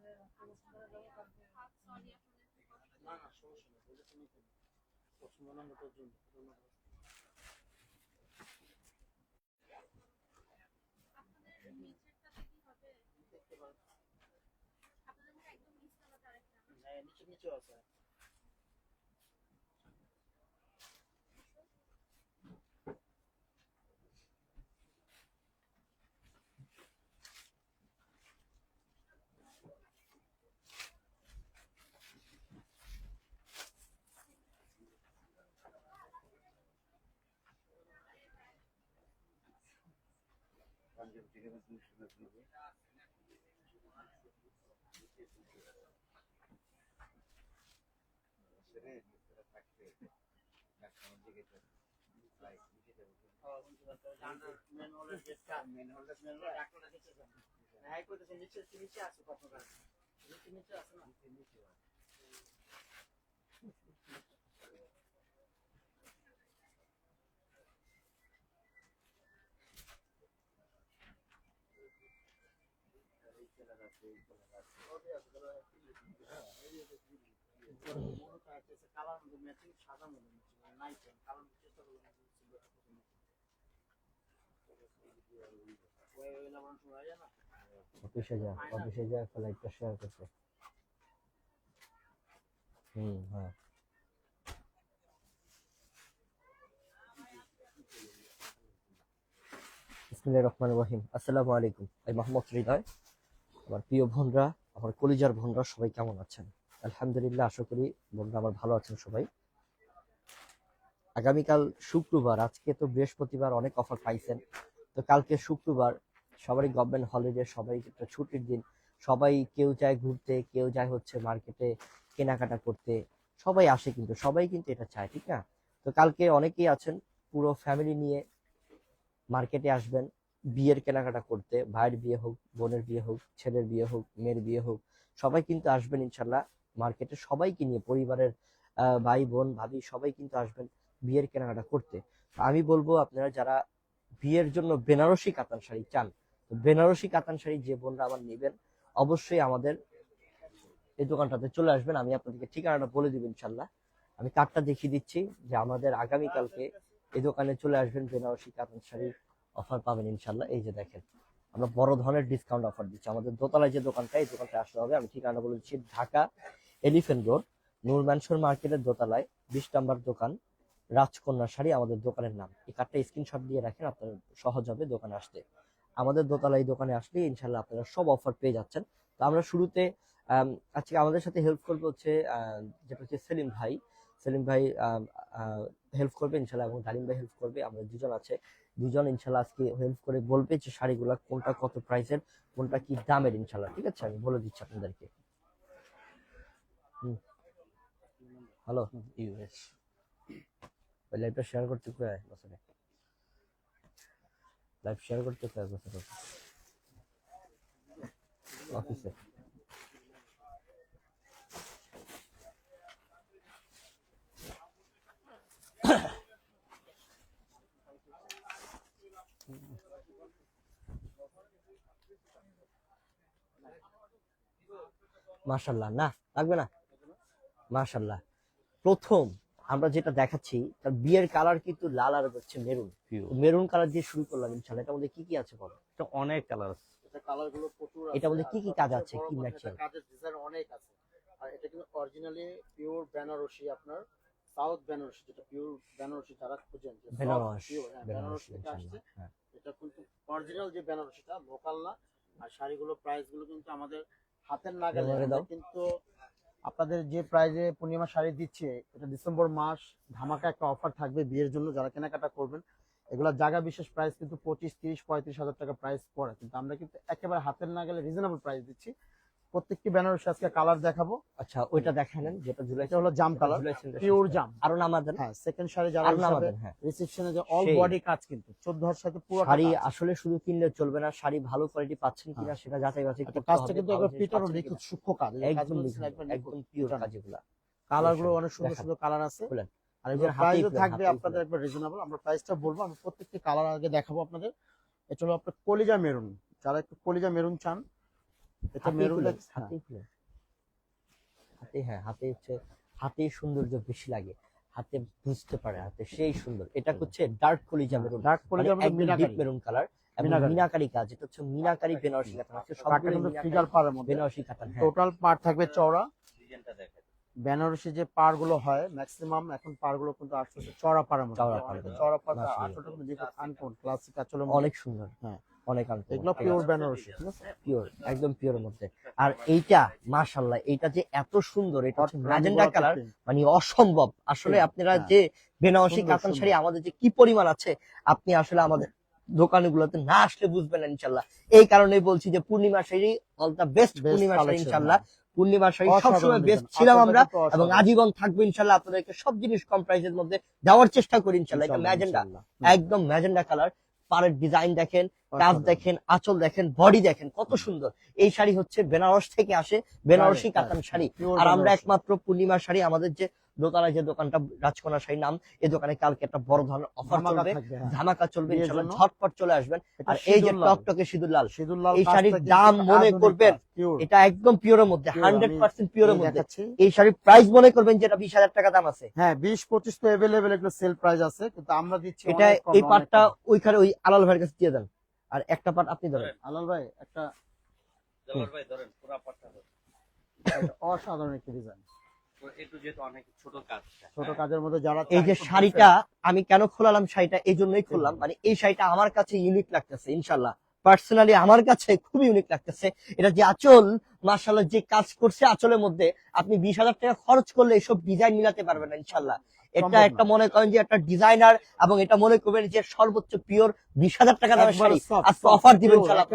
না না সমস্যা নেই বলে তুমি কেন পছন্দ না মতো জন্য হ্যাঁ নিচে নিচেও আছে পাঞ্জাব থেকে সেরে সেটা থাকতে কাস্টমার দিকে তো লাইক দিতে দেবো মেন গেটটা মেন হলটা মেন হলের ডাক্তারটা নিচে যান হ্যাঁ কইতেছে নিচে নিচে আছে কতটা নিচে নিচে আছে না নিচে নিচে এই কালার কালার তাহলে হ্যাঁ মধ্যে ম্যাচিং সাদা মধ্যে ম্যাচিং নাই কালার চেষ্টা ফ্লাইটটা শেয়ার হুম হ্যাঁ। বিসমিল্লাহির রহমানির রহিম। আসসালামু আলাইকুম। আমি মোহাম্মদ হৃদয়। আমার প্রিয় বোনরা আমার কলিজার বোনরা সবাই কেমন আছেন? আলহামদুলিল্লাহ, আশা করি বোনরা আমার ভালো আছেন সবাই। আগামীকাল শুক্রবার, আজকে তো বৃহস্পতিবার অনেক অফার পাইছেন। তো কালকে শুক্রবার সবারই গভর্নমেন্ট হলিডে সবাই একটা ছুটির দিন। সবাই কেউ যায় ঘুরতে, কেউ যায় হচ্ছে মার্কেটে কেনাকাটা করতে। সবাই আসে কিন্তু, সবাই কিন্তু এটা চায়, ঠিক না? তো কালকে অনেকেই আছেন, পুরো ফ্যামিলি নিয়ে মার্কেটে আসবেন, বিয়ের কেনাকাটা করতে, ভাইয়ের বিয়ে হোক, বোনের বিয়ে হোক, ছেলের বিয়ে হোক, মেয়ের বিয়ে হোক, সবাই কিন্তু আসবেন ইনশাল্লাহ। মার্কেটে সবাইকে নিয়ে, পরিবারের ভাই বোন ভাবি সবাই কিন্তু আসবেন বিয়ের কেনাকাটা করতে। আমি বলব আপনারা যারা বিয়ের জন্য বেনারসি কাতান শাড়ি চান, তো বেনারসি কাতান শাড়ি যে বোনরা আমার নেবেন, অবশ্যই আমাদের এই দোকানটাতে চলে আসবেন। আমি আপনাদেরকে ঠিকানাটা বলে দিব ইনশাল্লাহ। আমি কার্ডটা দেখিয়ে দিচ্ছি যে আমাদের আগামীকালকে এই দোকানে চলে আসবেন বেনারসি কাতান শাড়ির অফার পাবেন ইনশাল্লাহ। এই যে দেখেন আমরা বড় ধরনের ডিসকাউন্ট অফার দিচ্ছি। আমাদের দোতলায় যে দোকানটা, এই দোকানটা আসতে হবে। আমি ঠিকানা বলে দিচ্ছি, Dhaka Elephant Road Noor Mansion মার্কেটের দোতলায়, বিশ নাম্বার দোকান, রাজকন্যা শাড়ি, আমাদের দোকানের নাম। এই কার্ডটা স্ক্রিনশট দিয়ে রাখেন, আপনার সহজ হবে দোকানে আসতে। আমাদের দোতলায় দোকানে আসলে ইনশাল্লাহ আপনারা সব অফার পেয়ে যাচ্ছেন। তো আমরা শুরুতে আজকে আমাদের সাথে হেল্প করবে হচ্ছে যেটা হচ্ছে সেলিম ভাই। সেলিম ভাই হেল্প করবে ইনশাল্লাহ এবং ডালিম ভাই হেল্প করবে। আমরা দুজন আছে। দুজন ইনশাল্লাহ আজকে হেল্প করে বলবে যে শাড়িগুলো কোনটা কত প্রাইসের কোনটা কি দামের ইনশাল্লাহ ঠিক আছে? আমি বলে দিচ্ছি আপনাদেরকে। হ্যালো ইউএস ওই লাইভটা শেয়ার করতে কয়ে বছরে? লাইভ শেয়ার করতে কয়ে বছরে? অফিসে মাশাল্লাহ না লাগবে না? মাশাল্লাহ প্রথম আমরা যেটা দেখাচ্ছি তার বিয়ের কালার কিন্তু লাল আর হচ্ছে মেরুন। মেরুন কালার দিয়ে শুরু করলাম ইনশাল্লাহ এটার মধ্যে কি কি আছে বলো? এটা অনেক কালার আছে এটা কালারগুলো প্রচুর আছে। এটার মধ্যে কি কি কাজ আছে, কি matching? কাজের ডিজাইন অনেক আছে। আর এটা কিন্তু অরিজিনালি পিওর বেনারসি আপনার সাউথ বেনারসি যেটা পিওর বেনারসি যারা খুঁজেন বেনারস হ্যাঁ, বেনারস এটা কিন্তু অরিজিনাল যে বেনারসিটা লোকাল না। আর শাড়িগুলো প্রাইসগুলো কিন্তু আমাদের হাতের নাগালে। কিন্তু আপনাদের যে প্রাইজে পূর্ণিমা শাড়ি দিচ্ছে এটা ডিসেম্বর মাস ধামাকা একটা অফার থাকবে বিয়ের জন্য। যারা কেনাকাটা করবেন এগুলা জায়গা বিশেষ প্রাইস কিন্তু পঁচিশ তিরিশ পঁয়ত্রিশ হাজার টাকা প্রাইস পড়ে। কিন্তু আমরা কিন্তু একেবারে হাতের না গেলে রিজনেবল প্রাইস দিচ্ছি। প্রত্যেকটি বেনারসি আজকে কালার দেখাবো। আচ্ছা ওইটা দেখানেন যেটা ঝুলাই এটা হলো জাম কালার পিওর জাম। আর নামা দেন হ্যাঁ সেকেন্ড শাড়ি যারা নামা হ্যাঁ। রিসেপশনে যে অল বডি কাজ কিন্তু 14 হাজার সাথে পুরো শাড়ি আসলে শুধু কিনলে চলবে না শাড়ি ভালো কোয়ালিটি পাচ্ছেন কিনা সেটা যাচাই বাছাই একটা করতে কাজটা কিন্তু একবার জিনিস পিটার পাচ্ছেন নিখুঁত কিনা। সূক্ষ্ম কাজ একদম কাজগুলো একদম পিওর জানেন। কাজ এগুলা কালারগুলো অনেক সুন্দর সুন্দর কালার আছে। খুলেন। আর এগুলো হাতেই প্রাইসও থাকবে আপনাদের। একবার রিজনেবল আমরা প্রাইসটা বলব আমি প্রত্যেকটি কালার আগে দেখাবো আপনাদের। এটা হলো আপনার কলিজা মেরুন যারা একটু কলিজা মেরুন চান এটা মেরুন হাতে হ্যাঁ হাতে হচ্ছে হাতে সৌন্দর্য বেশি লাগে। হাতে বুঝতে পারে হাতে সেই সুন্দর। এটা হচ্ছে ডার্ক কলিজা মেরুন। ডার্ক মানে কলিজা meenakari. Deep maroon colour meenakari. কাজ। এটা হচ্ছে মিনাকারি বেনারসি কাতান আছে সবগুলো ফিগার পারের মধ্যে। বেনারসি কাতান হ্যাঁ। টোটাল পার থাকবে চওড়া। ডিজাইনটা দেখেন। বেনারসি যে পারগুলো হয় ম্যাক্সিমাম এখন পারগুলো কিন্তু আসছে চওড়া পারের মধ্যে। চওড়া অনেকে পাড়ের চওড়া পার মাশাআল্লাহ। কিন্তু ক্লাসিক অনেক সুন্দর হ্যাঁ। অনেক আনকমন এগুলো পিওর বেনারসি পিওর একদম পিওরের মধ্যে। আর এইটা মাশাআল্লাহ এইটা যে এত সুন্দর এটা ম্যাজেন্ডা কালার মানে অসম্ভব। আসলে আপনারা হ্যাঁ। যে বেনারসি কাতান শাড়ি আমাদের যে কি পরিমাণ আছে আপনি আসলে আমাদের দোকানগুলোতে না আসলে বুঝবেন ইনশাল্লাহ এই কারণেই বলছি যে Purnima sari all the best Purnima sari ইনশাল্লাহ পূর্ণিমা শাড়ি সবসময় বেস্ট ছিলাম আমরা এবং আজীবন থাকব ইনশাল্লাহ আপনাদেরকে সব জিনিস কম প্রাইসের মধ্যে দেওয়ার চেষ্টা করি ইনশাল্লাহ এটা ম্যাজেন্ডা একদম ম্যাজেন্ডা কালার পাড়ের ডিজাইন দেখেন কাজ দেখেন আঁচল দেখেন বডি দেখেন কত সুন্দর। এই শাড়ি হচ্ছে বেনারস থেকে আসে বেনারসি কাতান শাড়ি। আর আমরা একমাত্র পূর্ণিমার শাড়ি আমাদের যে দোতলায় যে দোকানটা রাজকোনা শাড়ি নাম এই দোকানে কালকে একটা বড় ধরনের অফার চলবে। হ্যাঁ। ধামাকা চলবে ইনশাআল্লাহ ঝটপট চলে আসবেন। আর এই যে। টকটকে সিঁদুর লাল সিঁদুর লাল এই শাড়ির দাম মনে করবেন এটা একদম পিওরের মধ্যে Pure, হান্ড্রেড আমি পার্সেন্ট পিওরের মধ্যে। এই শাড়ির প্রাইস মনে করবেন যেটা বিশ হাজার টাকা দাম আছে। হ্যাঁ বিশ পঁচিশ তো এভেলেবেল এগুলো সেল প্রাইস আছে কিন্তু আমরা দিচ্ছি এটা এই পার্টটা ওইখানে ওই আলাল ভাইয়ের কাছে দিয়ে দেন। আর একটা পার্ট আপনি ধরেন। আলাল ভাই একটা জবর ভাই ধরেন পুরো পাটটা ধরেন। একটা অসাধারণ একটি ডিজাইন ছোট কাজের মধ্যে যারা এই যে শাড়িটা আমি কেন খোলালাম শাড়িটা? এই জন্যই খুললাম। মানে এই শাড়িটা আমার কাছে ইউনিক লাগতেছে ইনশাল্লাহ পার্সোনালি আমার কাছে খুবই ইউনিক লাগতেছে। এটা যে আঁচল মার্শাল্লাহ যে কাজ করছে আঁচলের মধ্যে আপনি বিশ হাজার টাকা খরচ করলে এসব ডিজাইন মিলাতে পারবেন না ইনশাল্লাহ এটা একটা মনে করেন যে একটা ডিজাইনার এবং এটা মনে করবেন যে সর্বোচ্চ পিওর বিশ হাজার টাকা দামের শাড়ি। আজকে অফার দিবেন ইনশাল্লাহ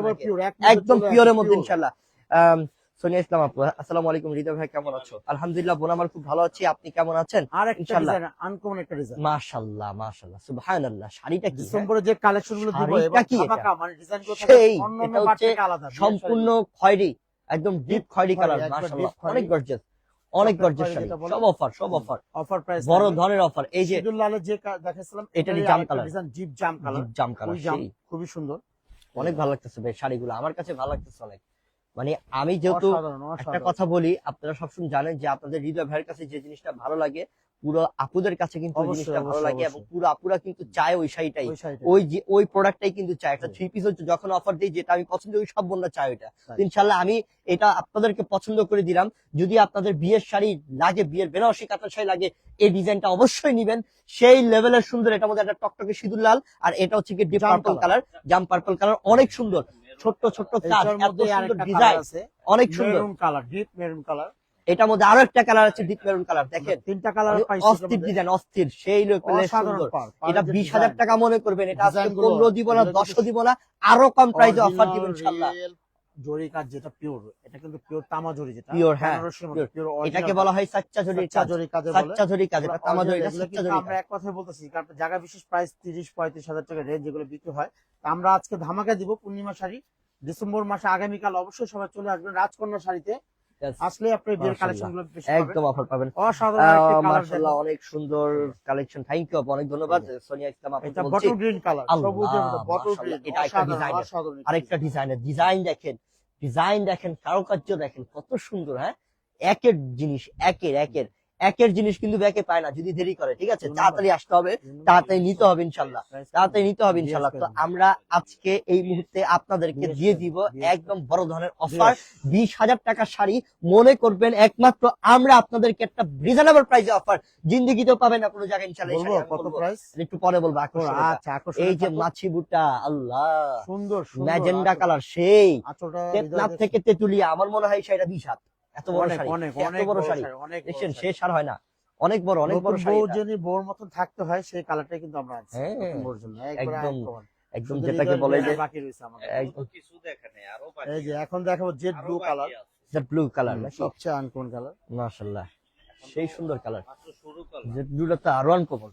একদম চলে পিওরের মধ্যে ইনশাল্লাহ সোনিয়া ইসলাম আপু আসসালামু আলাইকুম হৃদয় ভাই কেমন আছো? আলহামদুলিল্লাহ বোন আমার খুব ভালো আছি। আপনি কেমন আছেন? আর একটা ইনশাআল্লাহ। ডিজাইন আনকমন একটা ডিজাইন মাশাল্লাহ মাশাল্লাহ সুবহানাল্লাহ। শাড়িটা কি হ্যাঁ? ডিসেম্বরে যে কালেকশনগুলো দিব মানে ডিজাইনগুলো সেই, অন্যান্য এটা হচ্ছে থেকে আলাদা সম্পূর্ণ খয়েরি একদম ডিপ খয়েরি কালার মাশাআল্লাহ। অনেক গর্জিয়াস অনেক গর্জিয়াস শাড়ি। সব অফার সব অফার অফার প্রাইস বড় ধরনের অফার এই যে লালের যে এটারই এটারই জাম ডিজাইন কালার ডিপ জাম কালার জাম সেই। খুবই সুন্দর। অনেক ভালো লাগতেছে ভাই শাড়িগুলো। আমার কাছে ভালো লাগতেছে অনেক। মানে আমি যেহেতু একটা কথা বলি আপনারা সবসময় জানেন যে আপনাদের হৃদয় ভাইয়ের কাছে যে জিনিসটা ভালো লাগে পুরো আপুদের কাছে কিন্তু ওই জিনিসটা ভালো লাগে এবং পুরো আপুরা কিন্তু চায় ওই শাড়িটাই। ওই ওই যে ওই প্রোডাক্টটাই কিন্তু চাই একটা। থ্রি পিস হচ্ছে যখন অফার দিই যেটা আমি পছন্দ করি সব বোনরা চাই ওইটা। ইনশাল্লাহ আমি এটা আপনাদেরকে পছন্দ করে দিলাম। যদি আপনাদের বিয়ের শাড়ি লাগে বিয়ের বেনারসি কাতার শাড়ি লাগে এই ডিজাইনটা অবশ্যই নিবেন। সেই লেভেলের সুন্দর এটার মধ্যে একটা টকটকে সিঁদুর লাল আর এটা হচ্ছে কি ডিপ পার্পল কালার জাম পার্পল কালার অনেক সুন্দর। ছোট্ট ছোট্ট কাজ এত সুন্দর ডিজাইন আছে। অনেক সুন্দর। Maroon colour deep maroon colour এটার মধ্যে আরও একটা কালার আছে ডিপ মেরুন কালার দেখেন। তিনটা কালার অস্থির ডিজাইন অস্থির। সেই সুন্দর। এটা বিশ হাজার টাকা মনে করবেন এটা আজকে পনেরো দিব না দশও দিব না আরও কম প্রাইসে অফার দিবেন ইনশাল্লাহ। জরি কাজ যেটা পিওর এটা কিন্তু পিওর তামা জরি যেটা পিওর হ্যাঁ, এটাকে বলা হয় সাচ্চা কাজ। জরি কাজ সাচ্চা কাজ এটা তামা সাচ্চা আমরা এক কথাই বলতেছি কারণ জায়গা বিশেষ প্রাইস তিরিশ পঁয়ত্রিশ হাজার টাকা রেঞ্জ যেগুলো বিক্রি হয়। তা আমরা আজকে ধামাকা দিব পূর্ণিমা শাড়ি। ডিসেম্বর মাসে আগামীকাল অবশ্যই সবাই চলে আসবেন রাজকন্যা শাড়িতে। আসলে আপনি বিয়ের কালেকশনগুলো একদম অফার পাবেন। অসাধারণ একটি অনেক সুন্দর কালেকশন থ্যাংক ইউ অনেক ধন্যবাদ। সোনিয়া ইসলাম এটা বটল গ্রিন কালার সবুজের মধ্যে বটল গ্রিন এটা একটা অসাধারণ designer। অসাধারণ একটি আরেকটা ডিজাইনের ডিজাইন দেখেন ডিজাইন দেখেন কারুকার্য দেখেন কত সুন্দর হ্যাঁ? একের জিনিস একের একের। একের জিনিস কিন্তু ব্যাকে পায় না যদি দেরি করে ঠিক আছে? তাড়াতাড়ি আসতে হবে তাড়াতাড়ি নিতে হবে ইনশাল্লাহ তাড়াতাড়ি নিতে হবে ইনশাল্লাহ। তো আমরা আজকে এই মুহূর্তে আপনাদেরকে দিয়ে দিব একদম বড় ধরনের অফার বিশ হাজার টাকার শাড়ি। মনে করবেন একমাত্র আমরা আপনাদেরকে একটা রিজনেবল প্রাইসে অফার জিন্দিগিতেও পাবেন না কোনো জায়গায় ইনশাল্লাহ কত প্রাইস একটু পরে বলব আকর্ষণ আচ্ছা এই যে মাছি বুটা আল্লাহ। সুন্দর ম্যাজেন্ডা কালার সেই। থেকে তেতুলিয়া আমার মনে হয় শাড়িটা বিশ হাত এত বড় অনেক শাড়ি। এত বড় শাড়ি। অনেক বড় দেখছেন শাড়ি। শেষ হয় না। অনেক বড় অনেক বড় শাড়ি বউ এটা। বউর মতন থাকতে হয় সেই কালারটাই কিন্তু আমরা হ্যাঁ, একদম একদম যেটাকে বলে যে বাকি রয়েছে আমাদের। কিছু দেখে আরও বাকি এই যে এখন দেখাবো জেড ব্লু কালার আছে। ব্লু কালার সবচেয়ে আনকমন কালার সেই সুন্দর কালার মাত্র শুরু করলাম জেড ব্লুটা তো আরও আনকমন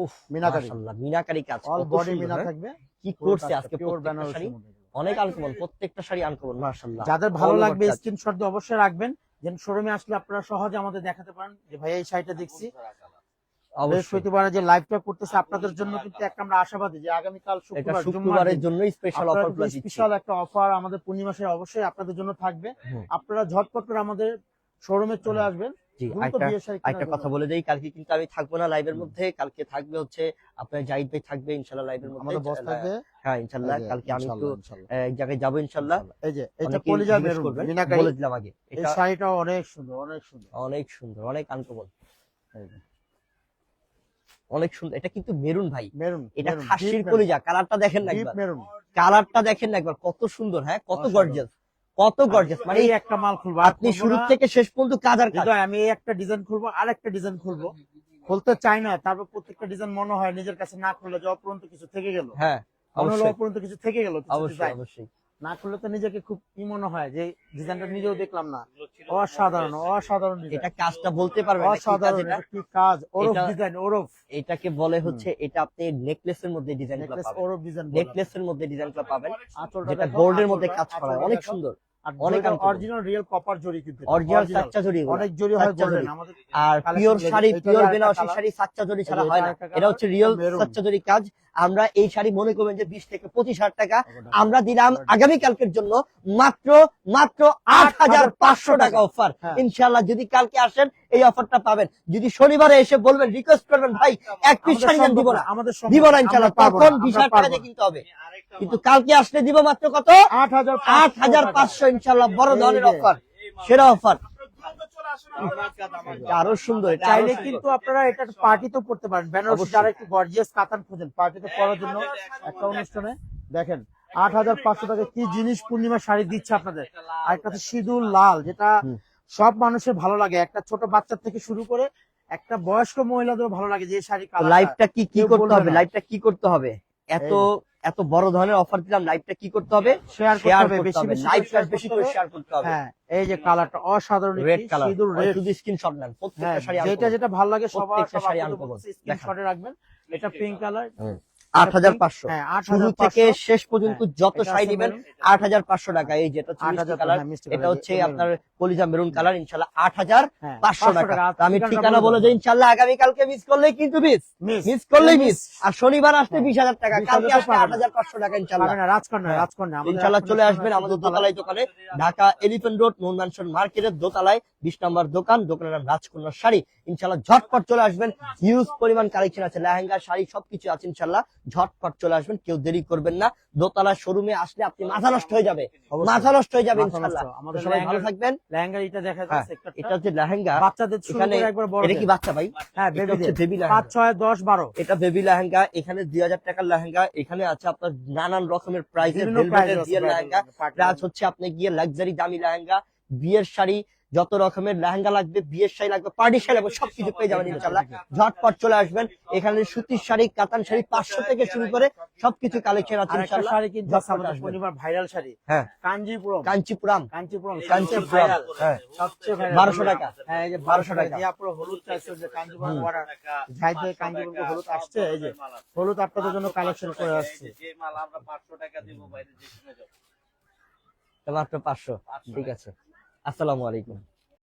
উফ মিনাকারি। মাশাল্লাহ মিনাকারি কাজ অল বডি মিনা হ্যাঁ? থাকবে? কি করছে আজকে বেনারসি অনেক আনকমন প্রত্যেকটা শাড়ি আনকমন মাশাল্লাহ যাদের ভালো লাগবে স্ক্রিনশট দিয়ে অবশ্যই রাখবেন। যেন শোরুমে আসলে আপনারা সহজে আমাদের দেখাতে পারেন যে ভাই এই শাড়িটা দেখছি। অবশ্যই। বৃহস্পতিবারে যে লাইভটা করতেছে আপনাদের জন্য কিন্তু একটা আমরা আশাবাদী যে আগামীকাল শুক্রবার শুক্রবারের জন্য স্পেশাল অফার স্পেশাল একটা অফার আমাদের পূর্ণিমাসে অবশ্যই আপনাদের জন্য থাকবে। আপনারা ঝটপট করে আমাদের শোরুমে চলে আসবেন। জি দ্রুত আরেকটা বিয়ের শাড়ি কেনার আরেকটা কথা জন্য। বলে দেই কালকে কিন্তু আমি থাকব না লাইভের মধ্যে কালকে থাকবে হচ্ছে আপনার জাহিদ ভাই থাকবে ইনশাল্লাহ লাইভের মধ্যে। আমাদের বস থাকবে? হ্যাঁ ইনশাল্লাহ কালকে আমি একটু ইনশাল্লাহ, ইনশাল্লাহ, আহ, এক জায়গায় যাব ইনশাল্লাহ এই যে এটা কলিজা মেরুন মিনাকারি বলে দিলাম আগে। এই শাড়িটা অনেক সুন্দর অনেক সুন্দর। অনেক সুন্দর অনেক আনকমন অনেক সুন্দর। এটা কিন্তু মেরুন ভাই। মেরুন এটা খাসির কলিজা কালারটা দেখেন না একবার। কালারটা দেখেন না একবার কত সুন্দর হ্যাঁ কত। গর্জিয়াস কত গর্জিয়াস মানে এই একটা মাল খুলবো। আপনি শুরু থেকে শেষ পর্যন্ত কাজ আর কাজ। হয় আমি এই একটা ডিজাইন খুলবো আর একটা ডিজাইন খুলবো। খুলতে চাই না তারপর প্রত্যেকটা ডিজাইন মনে হয় নিজের কাছে না খুললে যে অপরন্ত কিছু থেকে গেল। হ্যাঁ অপরন্ত কিছু থেকে গেল অবশ্যই অবশ্যই। না খুললে তো নিজেকে খুব কি মনে হয় যে ডিজাইনটা নিজেও দেখলাম না। অসাধারণ অসাধারণ এটা কাজটা বলতে পারবেন কাজ অসাধারণ এটা? এটা কি কাজ ওরফ ডিজাইন ওরফ। এটাকে বলে হচ্ছে এটা আপনি নেকলেসের মধ্যে ডিজাইন পাবেন। ওরফ ডিজাইন নেকলেসের মধ্যে ডিজাইনটা পাবেন যেটা গোল্ডের মধ্যে কাজ করা অনেক সুন্দর অনেক অরিজিনাল রিয়েল কপার জরি কিন্তু এটা, অরিজিনাল সাচ্চা জড়ি অনেক জরি হয় সাচ্চা গোল্ডেন আমাদের আর পিওর শাড়ি পিওর বেনারসি শাড়ি সাচ্চা জড়ি ছাড়া হয় না। এটা হচ্ছে রিয়েল সাচ্চা জড়ি কাজ। আমরা এই শাড়ি মনে করবেন যে বিশ থেকে পঁচিশ হাজার টাকা। আমরা দিলাম আগামী কালকের জন্য মাত্র মাত্র আট হাজার পাঁচশো টাকা অফার হ্যাঁ। ইনশাল্লাহ যদি কালকে আসেন এই অফারটা পাবেন। যদি শনিবারে এসে বলবেন রিকোয়েস্ট করবেন ভাই এক পিস শাড়ি দিব না। আমাদের দিব না ইনশাল্লাহ তখন বিশ হাজার টাকা। কিনতে হবে। কিন্তু কালকে আসলে দিব মাত্র কত? আট হাজার আট হাজার পাঁচশো ইনশাল্লাহ বড় ধরনের অফার সেরা অফার আরও সুন্দর চাইলে কিন্তু আপনারা এটা পার্টিতেও পড়তে পারেন। বেনারসি। যারা একটু গর্জিয়াস কাতান খোঁজেন পার্টিতে পরার জন্য একটা অনুষ্ঠানে। দেখেন আট হাজার পাঁচশো টাকা কি জিনিস পূর্ণিমা শাড়ি দিচ্ছে আপনাদের? আর একটা হচ্ছে সিঁদুর লাল যেটা সব মানুষের ভালো লাগে। একটা ছোট বাচ্চা থেকে শুরু করে একটা বয়স্ক মহিলাদেরও ভালো লাগে যে শাড়ি কালার লাইভটা কি কি করতে হবে। লাইভটা কি করতে হবে? এত এত বড় ধরনের অফার দিলাম লাইভটা কি করতে হবে? শেয়ার করতে হবে বেশি বেশি লাইভটা বেশি করে শেয়ার করতে হবে। হ্যাঁ এই যে কালারটা অসাধারণ রেড কালার সিঁদুর রেড শুধু স্ক্রিনশট নেন হ্যাঁ প্রত্যেকটা শাড়ি যেটা যেটা ভালো লাগে সবার সবার এ রাখবেন। এটা পিঙ্ক কালার আট হাজার পাঁচশো। হ্যাঁ শুরু থেকে শেষ পর্যন্ত হ্যাঁ, যত শাড়ি আট হাজার পাঁচশো টাকা। এই যেটা কালার। হ্যাঁ, এটা হচ্ছে আপনার কলিজা মেরুন কালার ইনশাল্লাহ আট হাজার পাঁচশো টাকা। টাকা। আমি ঠিকানা বলে বলে ইনশাল্লাহ আগামীকালকে মিস করলেই কিন্তু miss miss miss miss. Miss আর শনিবার আসলে। বিশ হাজার টাকা। কালকে তো আট হাজার পাঁচশো টাকা ইনশাল্লাহ রাজকন্যা। রাজকন্যা। আমাদের ইনশাল্লাহ চলে আসবেন আমাদের দোতলায়। দোকানে Dhaka Elephant Road Mohan Mansion মার্কেটের দোতলায় বিশ নম্বর দোকান দোকানের নাম রাজকন্যা শাড়ি। ইনশাল্লাহ ঝটপট চলে আসবেন। হিউজ পরিমাণ কালেকশন আছে লেহেঙ্গা শাড়ি সবকিছু আছে ইনশাল্লাহ ঝটপট চলে আসবেন কেউ দেরি করবেন না। দোতলা শোরুমে আসলে আপনি মাথা নষ্ট হয়ে যাবে। মাথা নষ্ট হয়ে যাবে সবাই ভালো থাকবেন। এটা দেখা হ্যাঁ যাচ্ছে এটা হচ্ছে লেহেঙ্গা। বাচ্চাদের এখানে একবার বড় এটা কি বাচ্চা ভাই? হ্যাঁ এটা বেবি লেহেঙ্গা। ছয় দশ বারো। এটা বেবি লেহেঙ্গা। এখানে দুই হাজার টাকার লেহেঙ্গা। এখানে আছে আপনার নানান রকমের বিয়ের লেহেঙ্গা। প্লাস হচ্ছে আপনি গিয়ে লাক্সারি দামি লেহেঙ্গা বিয়ের শাড়ি যত রকমের লেহেঙ্গা লাগবে বিয়ের শাড়ি লাগবে পার্টি শাড়ি লাগবে সবকিছু পেয়ে যাবেন ইনশাল্লাহ। ঝটপট চলে আসবেন। এখানে সুতির শাড়ি কাতান শাড়ি পাঁচশো থেকে শুরু করে সবকিছু কালেকশন আছে ইনশাল্লাহ। শাড়ি কিন্তু ভাইরাল শাড়ি। হ্যাঁ। কাঞ্জিপুরম কাঞ্চিপুরাম। কাঞ্চিপুরম কাঞ্চিপুরম। ভাইরাল হ্যাঁ। সবচেয়ে ভাইরাল 1200 টাকা। হ্যাঁ এই যে 1200 1200 টাকা। হলুদ চাইছে যে কাঞ্জিপুরম অর্ডার ঝাই দিয়ে কাঞ্জিপুরম হলুদ আসছে এই যে হলুদ আপনাদের জন্য কালেকশন করে আসছে। যে মাল আমরা পাঁচশো টাকা দিব বাইরে যে শুনে যাব। মাত্র পাঁচশো ঠিক আছে। আসসালামু আলাইকুম।